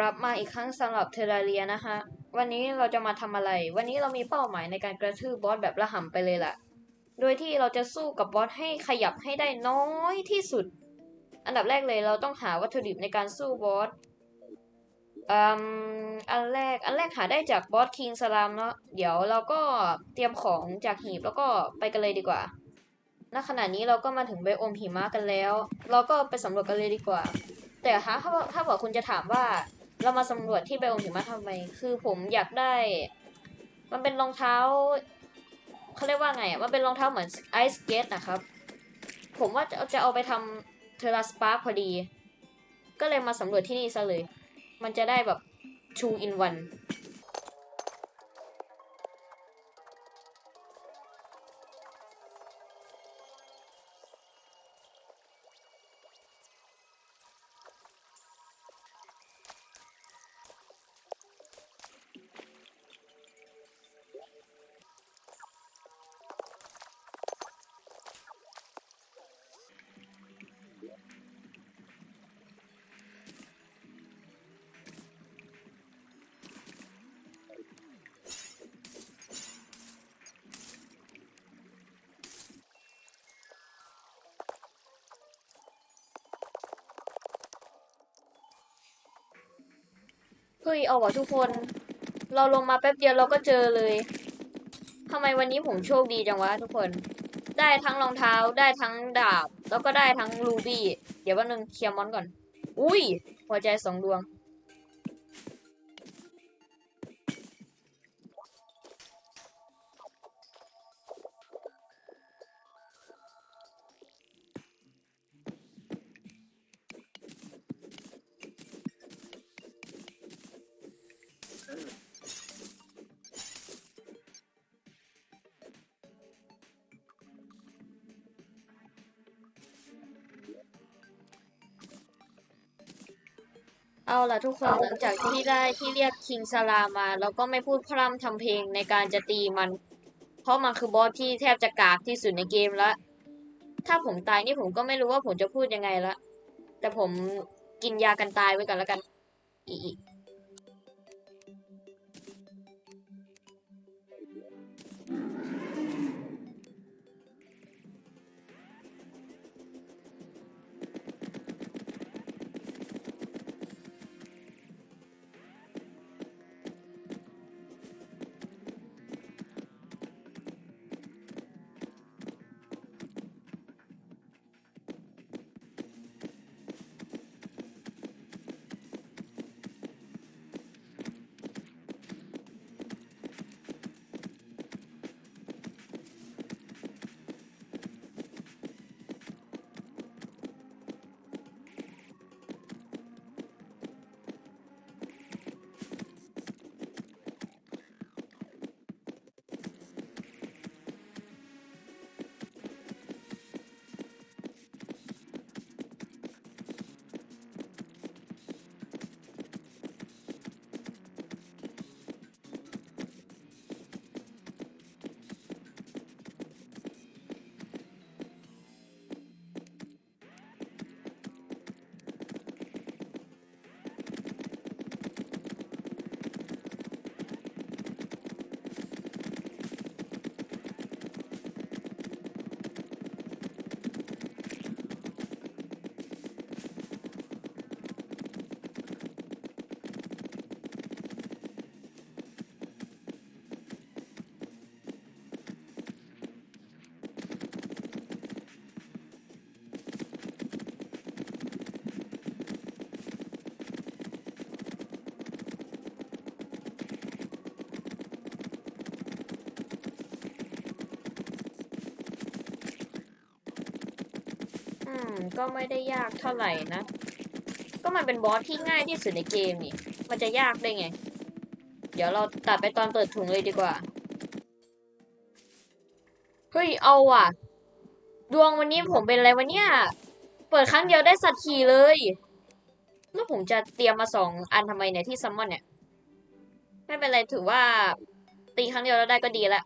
กลับมาอีกครั้งสำหรับเทราเรียนะคะ วันนี้เราจะมาทำอะไร วันนี้เรามีเป้าหมายในการกระทืบบอสแบบระห่ำไปเลยล่ะ โดยที่เราจะสู้กับบอสให้ขยับให้ได้น้อยที่สุด อันดับแรกเลยเราต้องหาวัตถุดิบในการสู้บอสอืมอันแรก อันแรกหาได้จากบอสคิงสลามเนาะ เดี๋ยวเราก็เตรียมของจากหีบแล้วก็ไปกันเลยดีกว่า ณ ขณะนี้เราก็มาถึงไบโอมหิมะกันแล้ว เราก็ไปสำรวจกันเลยดีกว่า แต่ถ้าถ้าบอกคุณจะถามว่า เรามาสำรวจที่ไบโอมหิมะทำไม คือผมอยากได้ มันเป็นรองเท้าเขาเรียกว่าไงอะมันเป็นรองเท้าเหมือนไอสเกตนะครับ ผมว่าจะจะเอาไปทำเทอร์สปาร์พอดี ก็เลยมาสำรวจที่นี่ซะเลย มันจะได้แบบ two in one ฮ้ย เอาว่ะทุกคน เราลงมาแป๊บเดียวเราก็เจอเลยทำไมวันนี้ผมโชคดีจังวะทุกคน ได้ทั้งรองเท้าได้ทั้งดาบ แล้วก็ได้ทั้งรูบี้ เดี๋ยววันนึงเคลียร์มอนก่อน อุ้ยหัวใจสองดวง เอาล่ะทุกคนหลังจากที่ได้ที่เรียกคิงซาลามา แล้วก็ไม่พูดพร่ำทำเพลงในการจะตีมัน เพราะมันคือบอสที่แทบจะกากที่สุดในเกมละถ้าผมตายนี่ผมก็ไม่รู้ว่าผมจะพูดยังไงละแต่ผมกินยากันตายไว้กันแล้วกันอี ก็ไม่ได้ยากเท่าไหร่นะ ก็มันเป็นบอสที่ง่ายที่สุดในเกมนี่ มันจะยากได้ไง เดี๋ยวเราตัดไปตอนเปิดถุงเลยดีกว่า เฮ้ย เอาว่ะ ดวงวันนี้ผมเป็นอะไรวะเนี่ย เปิดครั้งเดียวได้สัตว์ขี่เลย แล้วผมจะเตรียมมาสองอันทำไมเนี่ยที่ซัมมอนเนี่ย ไม่เป็นไรถือว่าตีครั้งเดียวแล้วได้ก็ดีและ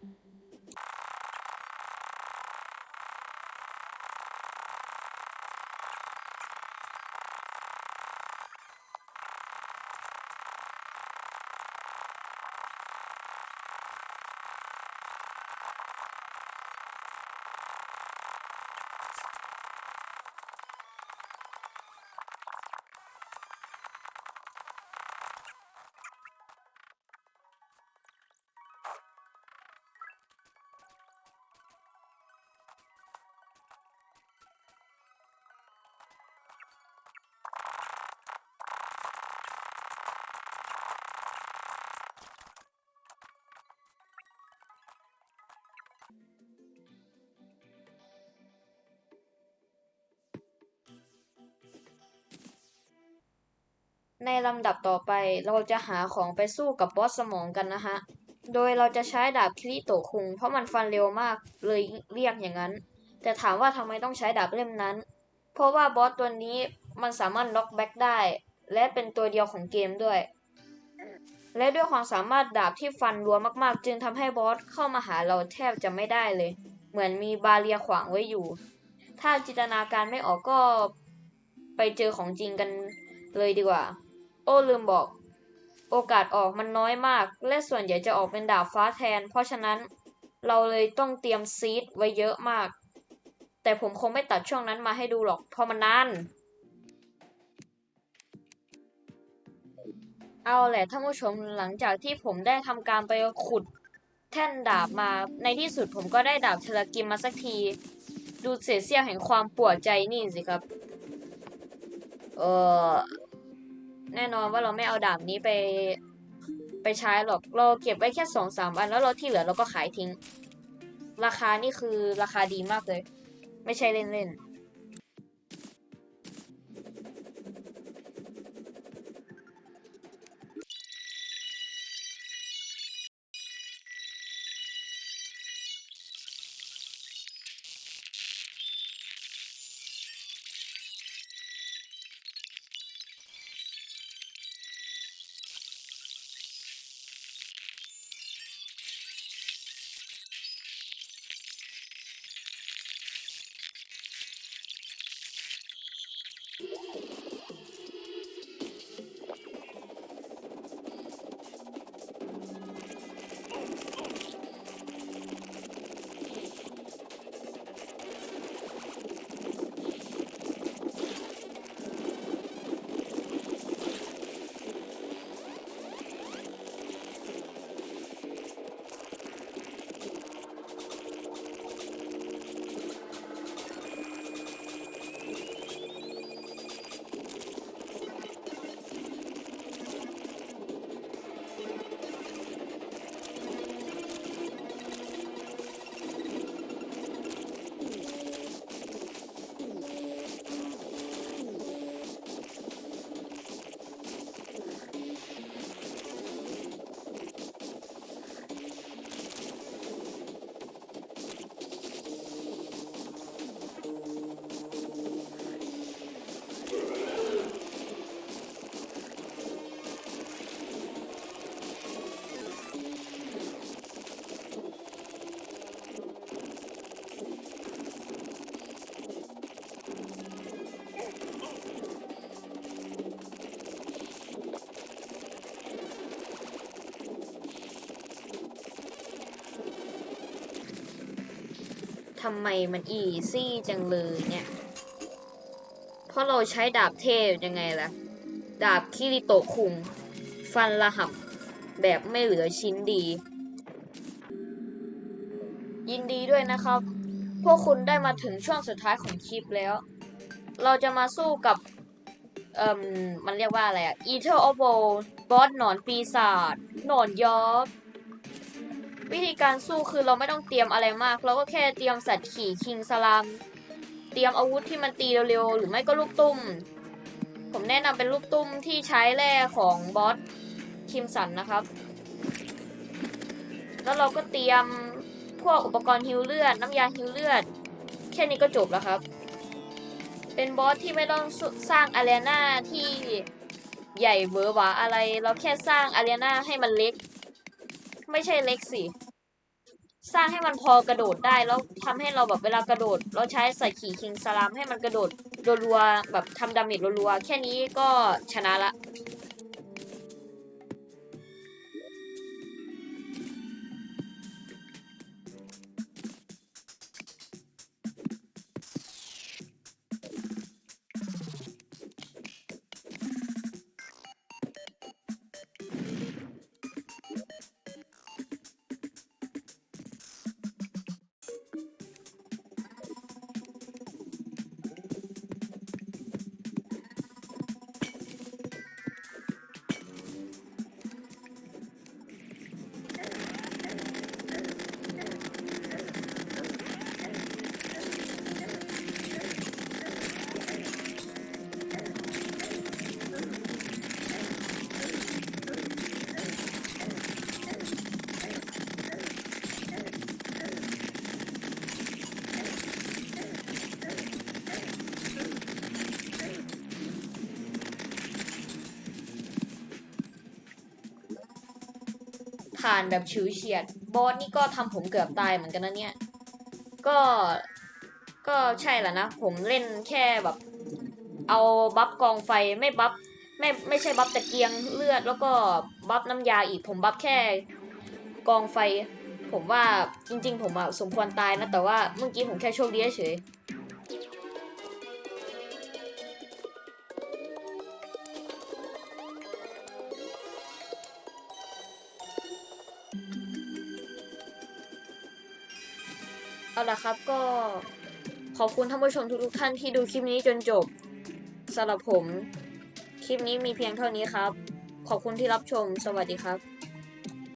ในลำดับต่อไปเราจะหาของไปสู้กับบอสสมองกันนะฮะ โดยเราจะใช้ดาบคิริโตคุง เพราะมันฟันเร็วมากเลยเรียกอย่างนั้น แต่ถามว่าทำไมต้องใช้ดาบเล่มนั้น เพราะว่าบอสตัวนี้มันสามารถน็อกแบ็กได้ และเป็นตัวเดียวของเกมด้วย และด้วยความสามารถดาบที่ฟันรัวมากๆ จึงทำให้บอสเข้ามาหาเราแทบจะไม่ได้เลย เหมือนมีบาเรียขวางไว้อยู่ ถ้าจินตนาการไม่ออกก็ไปเจอของจริงกันเลยดีกว่า โอ้ลืมบอก โอกาสออกมันน้อยมาก และส่วนใหญ่จะออกเป็นดาบฟ้าแทน เพราะฉะนั้นเราเลยต้องเตรียมซีดไว้เยอะมาก แต่ผมคงไม่ตัดช่วงนั้นมาให้ดูหรอก เพราะมันนาน เอาแหละท่านผู้ชมหลังจากที่ผมได้ทำการไปขุดแท่นดาบมา ในที่สุดผมก็ได้ดาบเทลกิมมาสักที ดูเศษเสี้ยวแห่งความปวดใจนี่สิครับ เออ แน่นอนว่าเราไม่เอาดาบนี้ไป ไปใช้หรอก เราเก็บไว้แค่สองสามอัน แล้วเราที่เหลือเราก็ขายทิ้ง ราคานี่คือราคาดีมากเลย ไม่ใช่เล่นๆ ทำไมมันอีซี่จังเลยเนี่ย เพราะเราใช้ดาบเทพยังไงล่ะ ดาบคิริโตคุง ฟันระหับ แบบไม่เหลือชิ้นดี ยินดีด้วยนะครับ พวกคุณได้มาถึงช่วงสุดท้ายของคลิปแล้ว เราจะมาสู้กับ เอ่มมันเรียกว่าอะไรอะอีเทอร์โอโบบอสหนอนปีศาจหนอนยอก วิธีการสู้คือเราไม่ต้องเตรียมอะไรมาก เราก็แค่เตรียมสัตว์ขี่คิงสลาม เตรียมอาวุธที่มันตีเร็วๆ หรือไม่ก็ลูกตุ้ม ผมแนะนำเป็นลูกตุ้มที่ใช้แร่ของบอสคิมสันนะครับ แล้วเราก็เตรียมพวกอุปกรณ์ฮิวเลือด น้ำยาฮิวเลือด แค่นี้ก็จบแล้วครับ เป็นบอสที่ไม่ต้องสร้างอารีนาที่ใหญ่เวอร์หวาอะไร เราแค่สร้างอารีนาให้มันเล็ก ไม่ใช่เล็กสิ สร้างให้มันพอกระโดดได้แล้วทำให้เราแบบเวลากระโดด เราใช้ใส่ขี่คิงสลามให้มันกระโดดรัวๆแบบทำดาเมจรัวๆแค่นี้ก็ชนะละ ผ่านแบบฉิวเฉียด บอสนี่ก็ทำผมเกือบตายเหมือนกันนะเนี่ย ก็ ก็ใช่แหละนะ ผมเล่นแค่แบบ เอาบัฟกองไฟไม่บัฟไม่ไม่ใช่บัฟตะเกียงเลือดแล้วก็บัฟน้ำยาอีกผมบัฟแค่กองไฟ ผมว่าจริง ๆ ผมอะสมควรตายนะ แต่ว่าเมื่อกี้ผมแค่โชคดีเฉย เอาละครับก็ขอบคุณท่านผู้ชมทุกๆท่านที่ดูคลิปนี้จนจบสำหรับผม คลิปนี้มีเพียงเท่านี้ครับ ขอบคุณที่รับชม สวัสดีครับ